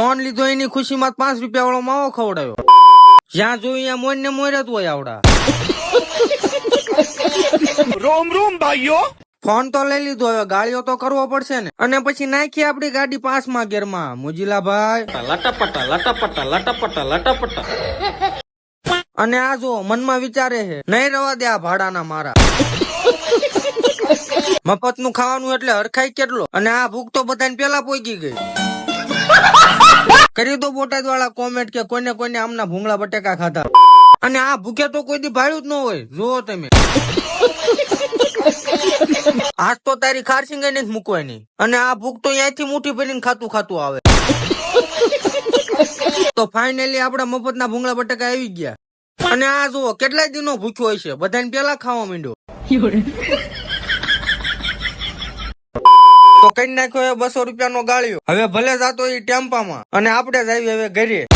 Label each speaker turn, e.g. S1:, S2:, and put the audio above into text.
S1: Phone લીધો એની ખુશીમાં પાંચ રૂપિયા વાળો માવો ખવડાવ્યો જ્યાં જોયું ત્યાં મોર ને મોર જ હોય આવડા.
S2: રોમ રોમ ભાઈઓ.
S1: ફોન તો લઈ લીધો હવે ગાળીઓ તો કરવો પડશે ને. અને પછી નાખી આપડી ગાડી પાંચમા ગેરમાં. મુજીલા ભાઈ લટપટા લટપટા લટપટા લટપટા. અને આ જો મનમાં વિચારે છે નહીં રવા દે આ ભાડાના મારા. મફતનું ખાવાનું એટલે હરખાઈ કેટલો. અને આ ભૂખ તો બધાને પેલા પોગી ગઈ. કરી દો બોટાદ વાળા કોમેન્ટ કે કોઈને કોને આમના ભૂંગળા બટેકા ખાધા. અને આ ભૂખે તો કોઈ દી ભાડ્યું જ ન હોય. જુઓ તમે. આજ તો તારી ખારસિંગ નથી મૂકવાની. અને આ ભૂખ તો અહીંયાથી મુઠી ભરીને ખાતું ખાતું આવે. તો ફાઇનલી આપડા મફતના ભૂંગળા બટાકા આવી ગયા. અને આ જુઓ કેટલા દિનો ભૂખ્યો છે. બધાને પેલા ખાવા માંડ્યો. તો કઈ નાખ્યો બસો રૂપિયાનો ગાળ્યો. હવે ભલે જાતો એ ટેમ્પામાં. અને આપણે જ આવી હવે ઘરે.